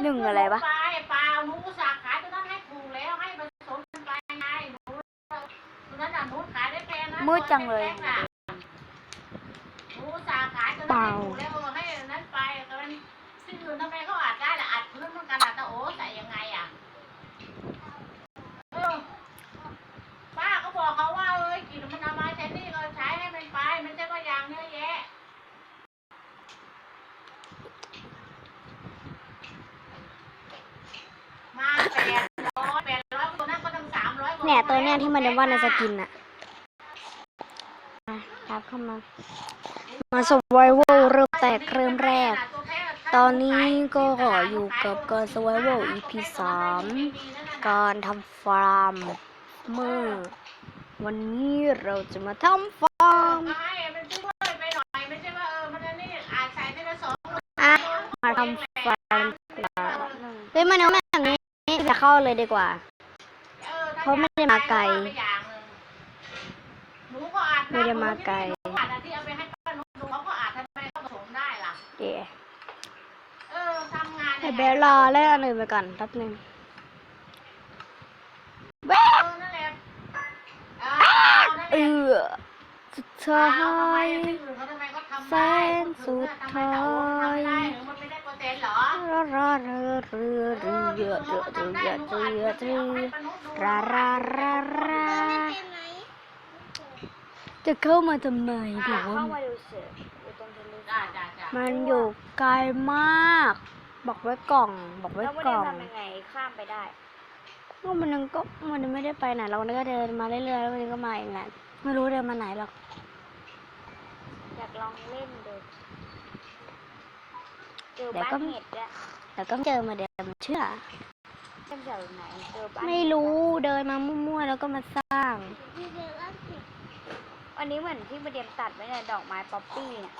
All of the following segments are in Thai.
หนึ่งอะไรวะไปเปล่าหนูสาขายตัวนั้นให้ถูกแล้วให้ผสมกันไปไงหนูตัวนั้นหนูขายได้แพงนะมืดจังเลยหนูสาขายตัวนั้นให้ถูกแล้วให้นั้นไปแต่มันสิ่งอื่นทำไมเขาอัดได้ล่ะอัดพื้นเหมือนกันอัดตะโอ้ใส่ยังไงอะเออป้าก็บอกเขาว่าเอ้ยกินมันเอามาใช้นี่ก็ใช้ให้มันไป มันจะก็ยางเนื้อแยะ มาแปดร้อยแปดร้อยตัวนั้นก็ตั้งสามร้อย เนี่ยตัวเนี้ยที่มันเรียกว่าในสกินอะครับเข้ามา มาสวายเวลเริ่มแตกเริ่มแรก ตอนนี้ก็อยู่กับการ survival EP 3การทำฟาร์มเมื่อวันนี้เราจะมาทำฟาร์มไม่มันช่วยไปหน่อยไม่ใช่ว่าเออมันอันนี่อาจใส่ได้ละทำฟาร์มกว่าเฮ้ยมาเนื้อแบบนี้จะเข้าเลยดีกว่า เพราะไม่ได้มาไกลปอย่างหนูก็อาจไม่ได้มาไกล หนูอาจจะที่เอาไปให้ป้านูดูเขาก็อาจทำไมเขาผสมได้ล่ะ เดี๋ยวเออทำงานให้เบลลาเล่นอันอื่นไปก่อนแป๊บนึงเออนั่นแหละเออเอานั่นแหเอละอสุดท้าเอาทำไมย อื่นเขาทำไมเขาทำแสได้นสุดทำไมแต่โอ้ทำไม่ได้ท้ายหรือมันไม่ได้ รอรอรอเรือเรือเรือเรือเรือเรือรารารารจะเข้ามาทำไมถูกไหมมันอยู่ไกลมาก บอกไว้กล่อง บอกไว้กล่องข้ามไปได้ก็มันนึงก็มันไม่ได้ไปไหนเราก็เดินมาเรื่อยๆแล้วมันก็มาเองแหละไม่รู้เดินมาไหนหรอกอยากลองเล่นดู เจอเดี๋ยวบ้านก็เห็ดอะแต่ก็เจอมาเดิมเชื่อเล่นแถวไหนเจอบ้านไม่รู้เดินมามั่วๆแล้วก็มาสร้างวันนี้เหมือนที่มาเดียมตัดไว้เนี่ยดอกไม้ป๊อปปี้เนี่ย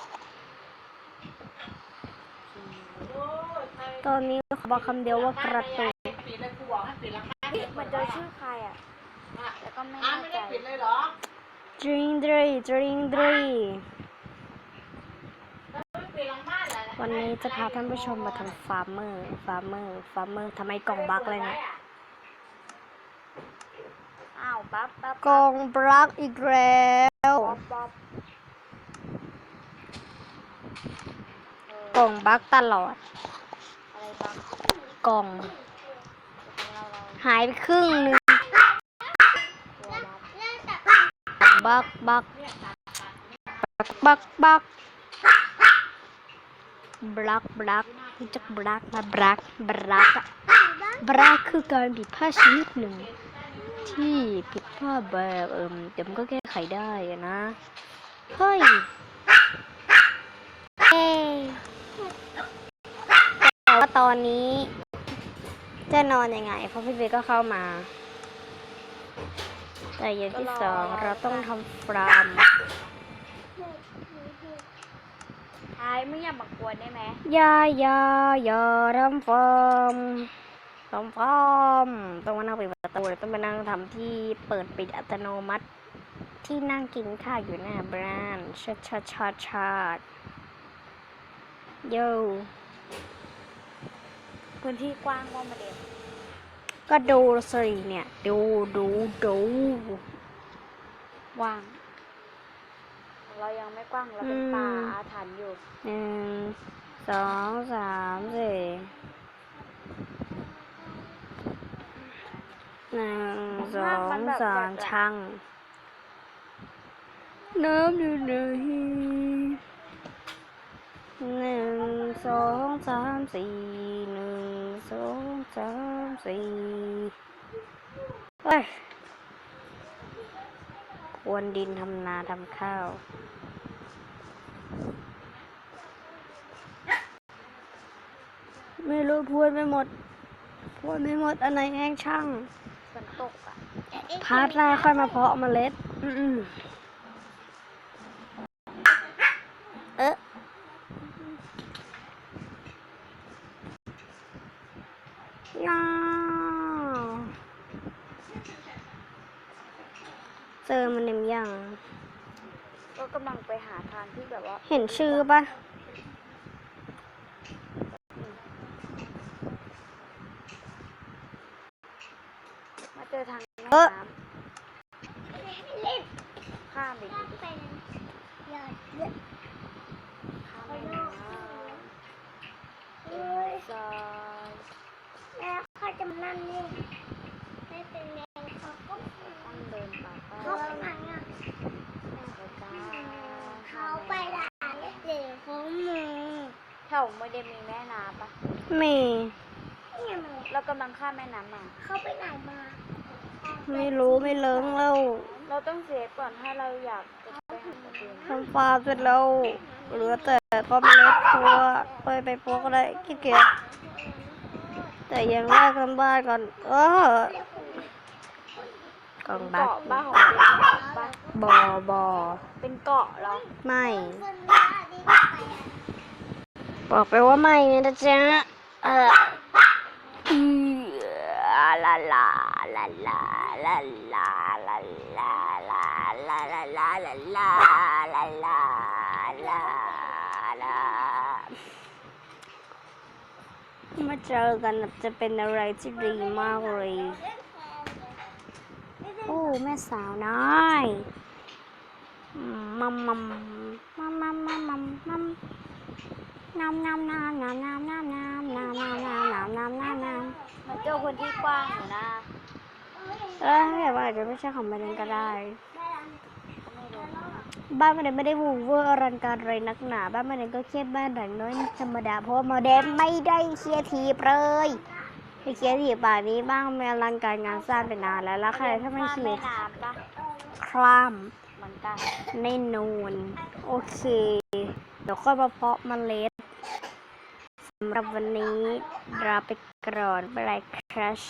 ตอนนี้ขอบอกคำเดียวว่ากระตุกปิดเลยกูบอกให้ปิดแล้วไม่มันเจอชื่อใครอะแต่ก็ไม่อ้าแน่ไม่ใจได้ปิด วันนี้จะพาท่านผู้ชมมาทำฟาร์มเมอร์ ฟาร์มเมอร์ ฟาร์มเมอร์ทำไมกล่องบักเลยเนี่ย อ้าวปั๊บปั๊บกล่องบักอีกแล้วป๊อปป๊อปเออกล่องบักตลอด อะไรปั๊บกล่องเราเราหายไปครึ่งหนึงตัวปั๊บบักบักบักบัก บลักบลักรู้จักบลักมาบลักบลักอะบลักคือการผิดพลาดชนิดหนึ่ง ที่ผิดพลาดแบบเอิมแต่มันก็แก้ไขได้นะเฮ้ยเอ้แต่ว่าตอนนี้ จะนอนยังไง เพราะพี่เบก็เข้ามา แต่อย่างที่สองเราต้องทำฟาร์ม ท้ายไม่อยากมากวนได้ไหมอยาอยาอย่าทำฟาร์มทำฟาร์มต้องมานั่งปิดประตูแล้วต้องมานั่งทำที่เปิดปิดอัตโนมัติ ที่นั่งกินข้าวอยู่หน้าบ้านชัดชัดชัดชัดโยพื้นที่กว้างว่ามาเดียมก็ดูสิเนี่ย ดูดูดูว่าง เรายังไม่กว้างเราเป็นป่าอาถรรพ์อยู่หนึ่งสองสามสี่หนึ่งสองสามช่างน้ำอยู่ไหนหนึ่งสองสามสี่หนึ่งสองสามสี่เฮ้ยพรวนดินทำนาทำข้าว ไม่รู้พูดไม่หมด พูดไม่หมดอันไหนแห้งช่างฝนตกอะพาร์ทแรกค่อยมาเพาะเมล็ด อืมๆเอ๊ะยาวเจอมันเต็มยังก็กำลังไปหาทางที่แบบว่า เห็นชื่อปะ เออข้ามไปดิข้ามไปนะซอยแล้วเขาจะมานั่งนี่ไม่เป็นแรเขาก็ต้องเดินป่าป้าเขาไปไหนอะเขาไปร้านเด็กเขาหมูแถวไม่ได้มีแม่น้ำปะมีเนี่ยมันเรากำลังข้ามแม่น้ำมา เขาไปไหนมา ไม่รู้ไม่เลิงแล้วเราต้องเซฟก่อนถ้าเราอยากจะไปหาตัวเองทำฟาร์มเสร็จแล้วเหลือแต่ก็เมล็ดตัวไปไปพวกอะไรขี้เกียจแต่ยังแรกทำบ้านก่อนเออกล่องบัตเกาะบ้าของเด็กปะบอบอเป็นเกาะเหรอไม่คนบ้าดีไปอะบอกไปว่าไม่นะจ๊ะเอออือลาลา ลาลาลาลาลาลาลาลาลาลาลาลาลาลาลาลามาเจอกันจะเป็นอะไรที่ดีมากเลยโอ้แม่สาวน้อยมัมมัมมัมมัมมัมมัมมัมน้ำน้ำน้ำน้ำน้ำน้ำน้ำน้ำน้ำน้ำน้ำน้ำน้ำน้ำมันเจอคนที่กว้างอยู่นะ เออแต่ว่าอาจจะไม่ใช่ของมันเองก็ได้ไม่รู้บ้านมันไม่ได้วูเวอร์อลังการอะไรนักหนา บ้านมันก็แค่บ้านหลังน้อยธรรมดา เพราะว่าโมเดลไม่ได้เคียร์ทีบเลยไปเคียร์ทีบป่านนี้บ้างมีอลังการงานสร้างไปนานแล้วแล้วใครถ้าไม่เคลียร์คล่ำเหมือนกันแน่นอนโอเค เดี๋ยวค่อยมาเพาะเมล็ดสำหรับวันนี้ลาไปก่อนบายครัช